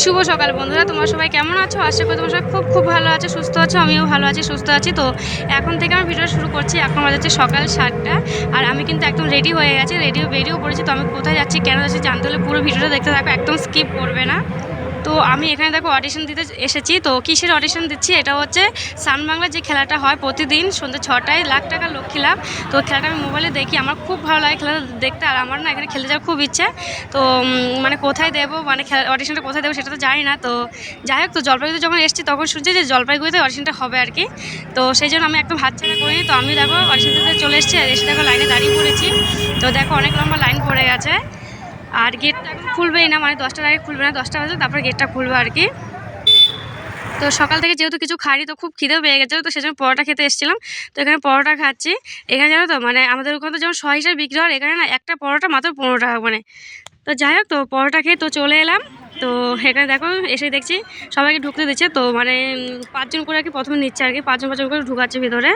শুভ সকাল বন্ধুরা, তোমরা সবাই কেমন আছো? আশা করি তোমরা সবাই খুব খুব ভালো আছো, সুস্থ আছো, আমিও ভালো আছি, সুস্থ আছি। তো এখন থেকে আমি ভিডিও শুরু করছি। এখন বাজাচ্ছে সকাল সাতটা। আর আমি কিন্তু একদম রেডি হয়ে গেছি রেডিও বেরিয়েও পড়েছি। তো আমি কোথায় যাচ্ছি, কেন যাচ্ছি জানতে হলে পুরো ভিডিওটা দেখতে থাকো, একদম স্কিপ করবে না। তো আমি এখানে দেখো অডিশন দিতে এসেছি। তো কিসের অডিশন দিচ্ছি? এটা হচ্ছে সান বাংলার যে খেলাটা হয় প্রতিদিন সন্ধ্যে ছটায় লাখ টাকা লক্ষ্মী লাভ। তো খেলাটা আমি মোবাইলে দেখি, আমার খুব ভালো লাগে খেলাটা দেখতে আর আমার না এখানে খেলতে যাওয়ার খুব ইচ্ছে। তো মানে কোথায় দেবো? মানে খেলা অডিশনটা কোথায় দেবো সেটা তো জানি না। তো যাই হোক, তো জলপাইগুড়িতে যখন এসেছি তখন শুনছি যে জলপাইগুড়িতে অডিশনটা হবে আর কি তো সেই জন্য আমি একদম হাত ছাড়া করিনি। তো আমি দেখো অডিশন দিতে চলে এসেছি আর এসে দেখো লাইনে দাঁড়িয়ে পড়েছি। তো দেখো অনেক লম্বা লাইন পড়ে গেছে। আর গেটটা এখন খুলবেই না মানে দশটার আগে খুলবে না, দশটা বাজে, তারপর গেটটা খুলবে আর কি। তো সকাল থেকে যেহেতু কিছু খাইনি, তো খুব খিদেও পেয়ে গেছিল, তো সেজন্য পরোটা খেতে এসেছিলাম। তো এখানে পরোটা খাচ্ছি। এখানে জানো তো মানে আমাদের ওখানে তো যেমন ছয় হিসাবে বিক্রি হয় এখানে না একটা পরোটা মাত্র পনেরো টাকা মানে। তো যাই হোক, তো পরোটা খেয়ে তো চলে এলাম। তো এখানে দেখো, এসে দেখছি সবাইকে ঢুকতে দিচ্ছে, তো মানে পাঁচজন করে আর কি প্রথমে নিচ্ছে আর কি, পাঁচজন পাঁচজন করে ঢুকাচ্ছে ভিতরে।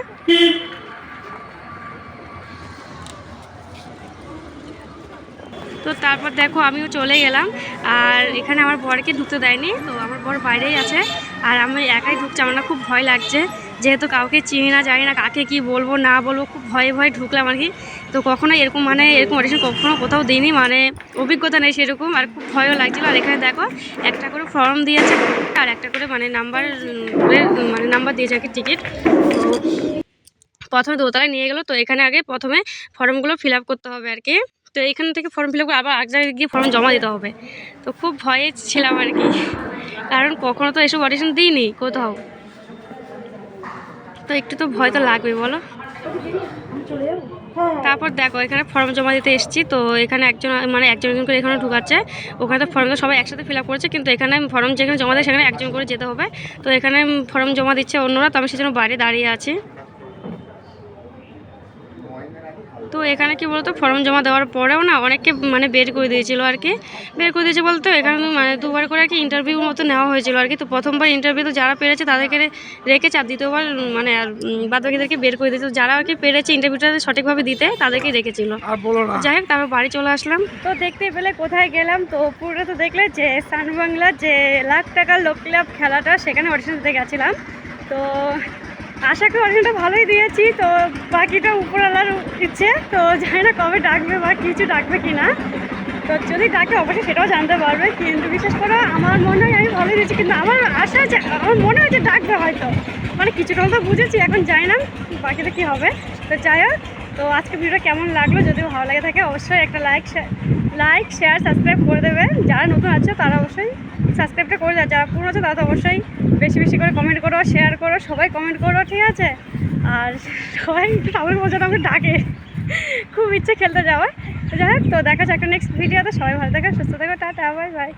তো তারপর দেখো, আমিও চলে গেলাম আর এখানে আমার বরকে ঢুকতে দেয়নি, তো আমার বর বাইরেই আছে। আর আমি একাই ঢুকছি, আমার না খুব ভয় লাগছে। যেহেতু কাউকে চিনি না, জানি না কাকে কি বলব, না বলব, খুব ভয়ে ভয়ে ঢুকলাম আর কি। তো কখনো এরকম মানে এরকম অডিশন কখনো কোথাও দিইনি মানে অভিজ্ঞতা নেই সেরকম, আর খুব ভয়ও লাগছিল। আর এখানে দেখো, একটা করে ফর্ম দিয়েছে, আর একটা করে মানে নাম্বার মানে নাম্বার দিয়েছে আর কি টিকিট তো প্রথমে দোতলায় নিয়ে গেলো, তো এখানে আগে প্রথমে ফর্মগুলো ফিল করতে হবে আর কি। তো এখান থেকে ফর্ম ফিল আপ করে আবার এক জায়গায় গিয়ে ফর্ম জমা দিতে হবে। তো খুব ভয়ে ছিলাম আর কি। কারণ কখনো তো এসব অডিশন দিইনি, কোথাও। তো একটু তো ভয় তো লাগবে, বলো? তারপর দেখো, এখানে ফর্ম জমা দিতে এসেছি। তো এখানে একজন মানে একজন একজন করে এখানে ঢুকাচ্ছে। ওখানে তো ফর্মটা সবাই একসাথে ফিল আপ করেছে, কিন্তু এখানে ফর্ম যেখানে জমা দেয়, সেখানে একজন করে যেতে হবে। তো এখানে ফর্ম জমা দিচ্ছে অন্যরা, তো আমি সেজন্য বাইরে দাঁড়িয়ে আছি। তো এখানে কি বলতো ফর্ম জমা দেওয়ার পরেও না অনেককে মানে বের করে দিয়েছিল আর কি। বের করে দিয়েছে বলতে এখানে মানে দুবার করে আর কি ইন্টারভিউ মতো নেওয়া হয়েছিল আর কি। তো প্রথমবার ইন্টারভিউ তো যারা পেরেছে তাদেরকে রেখেছে আর দ্বিতীয়বার মানে আর বাদ বাকিদেরকে বের করে দিয়েছিল যারা আর কি পেরেছে ইন্টারভিউটা সঠিকভাবে দিতে তাদেরকেই রেখেছিল। আর বলো না। যাই হোক তারপর বাড়ি চলে আসলাম। তো দেখতে পেলে কোথায় গেলাম? তো পুরো তো দেখলে যে সান বাংলার যে লাখ টাকার লোক ক্লাব খেলাটা সেখানে অডিশন দিতে গেছিলাম। তো আশা করি অনেকটা ভালোই দিয়েছি, তো বাকিটা উপরওয়ালার ইচ্ছে, তো জানি না কবে ডাকবে বা কিছু ডাকবে কি না তো যদি ডাকে, অবশ্যই সেটাও জানতে পারবে, কিন্তু বিশেষ করে আমার মনে হয় আমি ভালোই দিয়েছি, কিন্তু আমার আশা আছে, আমার মনে হয় যে ডাকবে হয়তো। মানে কিছুটা তো বুঝেছি, এখন যাই না বাকিটা কি হবে। তো যাই হোক তো আজকে ভিডিওটা কেমন লাগল? যদি ভালো লাগে থাকে, অবশ্যই একটা লাইক লাইক শেয়ার সাবস্ক্রাইব করে দেবে। যারা নতুন আছে, তারা অবশ্যই সাবস্ক্রাইবটা করে যারা পুরনো আছে, তারা তো অবশ্যই বেশি বেশি করে কমেন্ট করো শেয়ার করো, সবাই কমেন্ট করো, ঠিক আছে? আর সবাই একটু ঠাকুর বছর আমাকে ডাকে। খুব ইচ্ছে খেলতে যাওয়ার যাই হোক, তো দেখা যাক নেক্সট ভিডিওতে সবাই ভালো থাকে, সুস্থ থাকো, টাটা বাই বাই